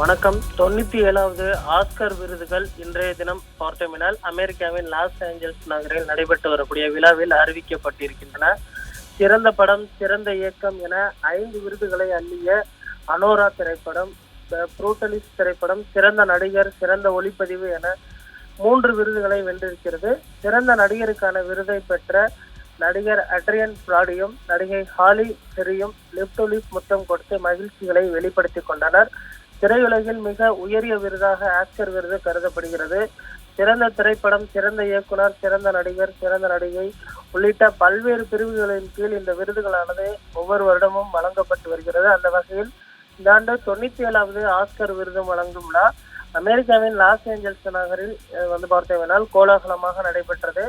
வணக்கம். தொண்ணூத்தி ஏழாவது ஆஸ்கர் விருதுகள் இன்றைய தினம் பார்த்தோமினால் அமெரிக்காவின் லாஸ் ஏஞ்சல்ஸ் நகரில் நடைபெற்று வரக்கூடிய விழாவில் அறிவிக்கப்பட்டிருக்கின்றன. சிறந்த படம் சிறந்த இயக்கம் என ஐந்து விருதுகளை அள்ளிய அனோரா திரைப்படம் புரூட்டலிஸ் திரைப்படம் சிறந்த நடிகர் சிறந்த ஒளிப்பதிவு என மூன்று விருதுகளை வென்றிருக்கிறது. சிறந்த நடிகருக்கான விருதை பெற்ற நடிகர் அட்ரியன் பிராடியும் நடிகை ஹாலி பெரியும் லிப்டோலிப் முத்தம் கொடுத்து மகிழ்ச்சிகளை வெளிப்படுத்திக் கொண்டனர். திரையுலகில் மிக உயரிய விருதாக ஆஸ்கர் விருது கருதப்படுகிறது. சிறந்த திரைப்படம் சிறந்த இயக்குனர் சிறந்த நடிகர் சிறந்த நடிகை உள்ளிட்ட பல்வேறு பிரிவுகளின் கீழ் இந்த விருதுகளானது ஒவ்வொரு வருடமும் வழங்கப்பட்டு வருகிறது. அந்த வகையில் இந்த ஆண்டு தொண்ணூத்தி ஏழாவது ஆஸ்கர் விருதும் வழங்கும் விழா அமெரிக்காவின் லாஸ் ஏஞ்சல்ஸ் நகரில் வந்து பார்த்தோம்னால் கோலாகலமாக நடைபெற்றது.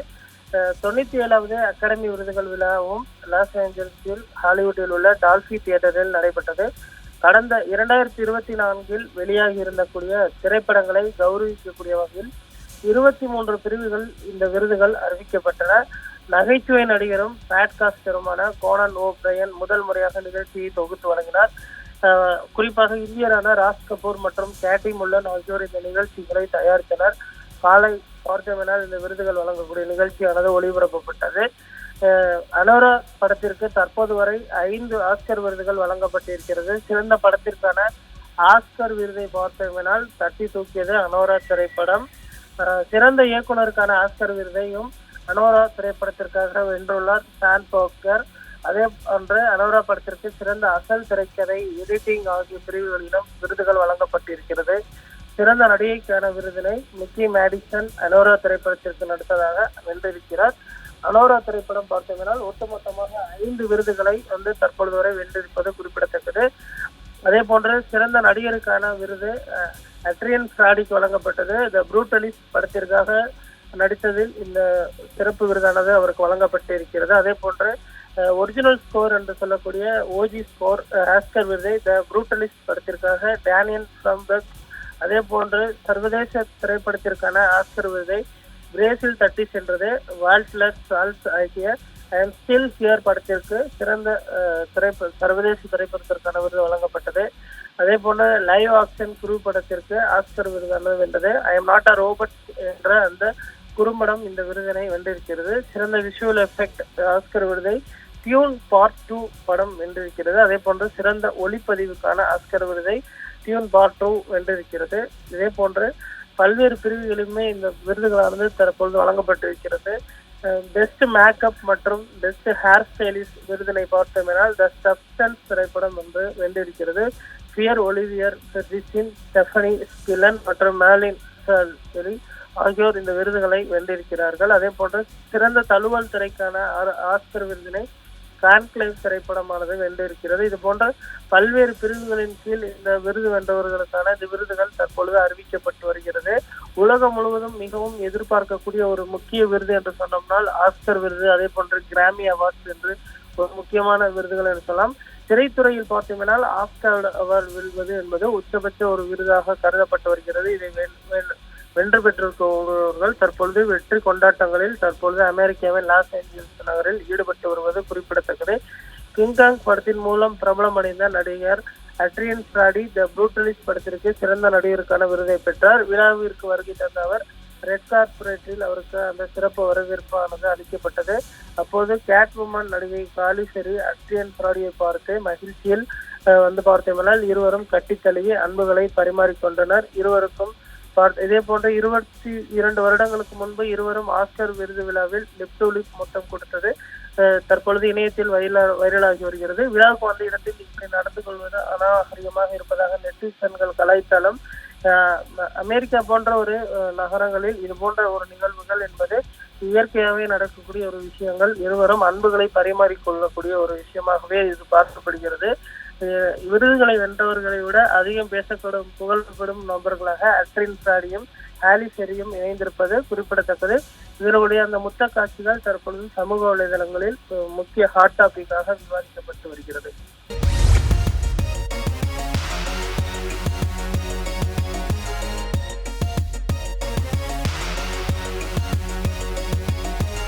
தொண்ணூத்தி ஏழாவது அகாடமி விருதுகள் விழாவும் லாஸ் ஏஞ்சல்ஸில் ஹாலிவுட்டில் உள்ள டால்பி தியேட்டரில் நடைபெற்றது. கடந்த இரண்டாயிரத்தி இருபத்தி நான்கில் வெளியாகி இருந்தக்கூடிய திரைப்படங்களை கௌரவிக்கக்கூடிய வகையில் இருபத்தி மூன்று பிரிவுகள் இந்த விருதுகள் அறிவிக்கப்பட்டன. நகைச்சுவை நடிகரும் பேட்காஸ்டருமான கோனன் ஓ பிரையன் முதல் முறையாக நிகழ்ச்சியை தொகுத்து வழங்கினார். குறிப்பாக இந்தியரான ராஜ் கபூர் மற்றும் கேட்டி முல்லன் ஆகியோர் இந்த நிகழ்ச்சிகளை தயாரித்தனர். காலை பார்த்தமினால் இந்த விருதுகள் வழங்கக்கூடிய நிகழ்ச்சியானது ஒளிபரப்பப்பட்டது. அனோரா படத்திற்கு தற்போது வரை ஐந்து ஆஸ்கர் விருதுகள் வழங்கப்பட்டிருக்கிறது. சிறந்த படத்திற்கான ஆஸ்கர் விருதை பார்த்தமெனால் தட்டி தூக்கியது அனோரா திரைப்படம். சிறந்த இயக்குனருக்கான ஆஸ்கர் விருதையும் அனோரா திரைப்படத்திற்காக வென்றுள்ளார் சான் போக்கர். அதே போன்று அனோரா படத்திற்கு சிறந்த அசல் திரைக்கதை எடிட்டிங் ஆகிய பிரிவுகளிலும் விருதுகள் வழங்கப்பட்டிருக்கிறது. சிறந்த நடிகைக்கான விருதினை மிக்கி மேடிசன் அனோரா திரைப்படத்திற்கு நடித்ததாக வென்றிருக்கிறார். அனோரா திரைப்படம் பார்த்தோம்னால் ஒட்டுமொத்தமாக ஐந்து விருதுகளை வந்து தற்பொழுது வரை வென்றிருப்பது குறிப்பிடத்தக்கது. அதே போன்று சிறந்த நடிகருக்கான விருது அட்ரியன் ஃப்ராடிக்கு வழங்கப்பட்டது. த ப்ரூட்டலிஸ் படத்திற்காக நடித்ததில் இந்த சிறப்பு விருதானது அவருக்கு வழங்கப்பட்டு இருக்கிறது அதே போன்று ஒரிஜினல் ஸ்கோர் என்று சொல்லக்கூடிய ஓஜி ஸ்கோர் ஆஸ்கர் விருதை த ப்ரூட்டலிஸ்ட் படத்திற்காக டேனியன் ஃப்ரம்பர்க் அதே போன்று சர்வதேச திரைப்படத்திற்கான ஆஸ்கர் விருதை பிரேசில் தட்டி சென்றது வால்ட்லஸ் சால்ஸ் ஆகிய ஐ எம் ஸ்டில் ஹியர் படத்திற்கு சிறந்த திரைப்ப சர்வதேச திரைப்படத்திற்கான விருது வழங்கப்பட்டது. அதே போன்று லைவ் ஆக்ஷன் குரு படத்திற்கு ஆஸ்கர் விருதானது வென்றது. I am not a robot என்ற அந்த குறும்படம் இந்த விருதினை வென்றிருக்கிறது. சிறந்த விஷுவல் எஃபெக்ட் ஆஸ்கர் விருதை டியூன் பார்ட் டூ படம் வென்றிருக்கிறது. அதே போன்று சிறந்த ஒளிப்பதிவுக்கான ஆஸ்கர் விருதை டியூன் பார்ட் டூ வென்றிருக்கிறது. இதே போன்று பல்வேறு பிரிவுகளிலுமே இந்த விருதுகளானது தற்பொழுது வழங்கப்பட்டிருக்கிறது பெஸ்ட் மேக்கப் மற்றும் பெஸ்ட் ஹேர் ஸ்டைலிஸ்ட் விருதினை பார்த்தோமெனால் த சப்ஸ்டன்ஸ் திரைப்படம் வந்து வென்றிருக்கிறது. பியர் ஒலிவியர் ஸ்டெஃபனி ஸ்கிலன் மற்றும் மேலின் ஆகியோர் இந்த விருதுகளை வென்றிருக்கிறார்கள். அதே போன்று சிறந்த தழுவல் திரைக்கான ஆர்- ஆஸ்கர் விருதினை கான்க்ளேவ் திரைப்படமானது வென்றிருக்கிறது. இது போன்ற பல்வேறு பிரிவுகளின் கீழ் இந்த விருது வென்றவர்களுக்கான இந்த விருதுகள் தற்பொழுது அறிவிக்கப்பட்டு வருகிறது. உலகம் முழுவதும் மிகவும் எதிர்பார்க்கக்கூடிய ஒரு முக்கிய விருது என்று சொன்னோம்னால் ஆஸ்கர் விருது அதே போன்று கிராமி அவார்ட்ஸ் என்று ஒரு முக்கியமான விருதுகள் என்று சொல்லலாம். திரைத்துறையில் பார்த்தோம்னால் ஆஸ்கர் அவார்டு வெல்வது என்பது உச்சபட்ச ஒரு விருதாக கருதப்பட்டு வருகிறது. இதை வென்று பெற்றிருப்பவர்கள் தற்பொழுது வெற்றி கொண்டாட்டங்களில் தற்பொழுது அமெரிக்காவின் லாஸ் ஏஞ்சல்ஸ் நகரில் ஈடுபட்டு வருவது குறிப்பிடத்தக்கது. கிங்காங் படத்தின் மூலம் பிரபலமடைந்த நடிகர் அட்ரியன் பிராடி த புரூட்டலிஸ்ட் படத்திற்கு சிறந்த நடிகருக்கான விருதை பெற்றார். விழாவிற்கு வருகை தந்த அவர் ரெட் கார்பரேட்டில் அவருக்கு அந்த சிறப்பு வரவேற்பானது அளிக்கப்பட்டது. அப்போது கேட் உமன் நடிகை காலிசரி அட்ரியன் பிராடியை பார்த்து மகிழ்ச்சியில் வந்து பார்த்தோம்னால் இருவரும் கட்டித் தழுவி அன்புகளை பரிமாறிக்கொண்டனர். இருவருக்கும் இதே போன்ற இருபத்தி இரண்டு வருடங்களுக்கு முன்பு இருவரும் ஆஸ்கர் விருது விழாவில் லிப் மொத்தம் கொடுத்தது. தற்பொழுது இணையத்தில் வைரலா- வைரலாகி வருகிறது. விழாவுக்கு வந்த இடத்தில் இப்படி நடந்து கொள்வது அநாகரிகமாக இருப்பதாக நெட்டிசன்கள் கலாய்த்தாலும் அமெரிக்கா போன்ற ஒரு நகரங்களில் இது போன்ற ஒரு நிகழ்வுகள் என்பது இயற்கையாகவே நடக்கக்கூடிய ஒரு விஷயங்கள். இருவரும் அன்புகளை பரிமாறிக்கொள்ளக்கூடிய ஒரு விஷயமாகவே இது பார்க்கப்படுகிறது. விருதுகளை வென்றவர்களை விட அதிகம் பேசப்படும் புகழப்படும் நபர்களாக அட்ரின் சாடியும் ஆலிசெரியும் இணைந்திருப்பது குறிப்பிடத்தக்கது. இதனுடைய அந்த முத்த காட்சிகள் தற்பொழுது சமூக வலைதளங்களில் முக்கிய ஹாட் டாபிக்காக விவாதிக்கப்பட்டு வருகிறது.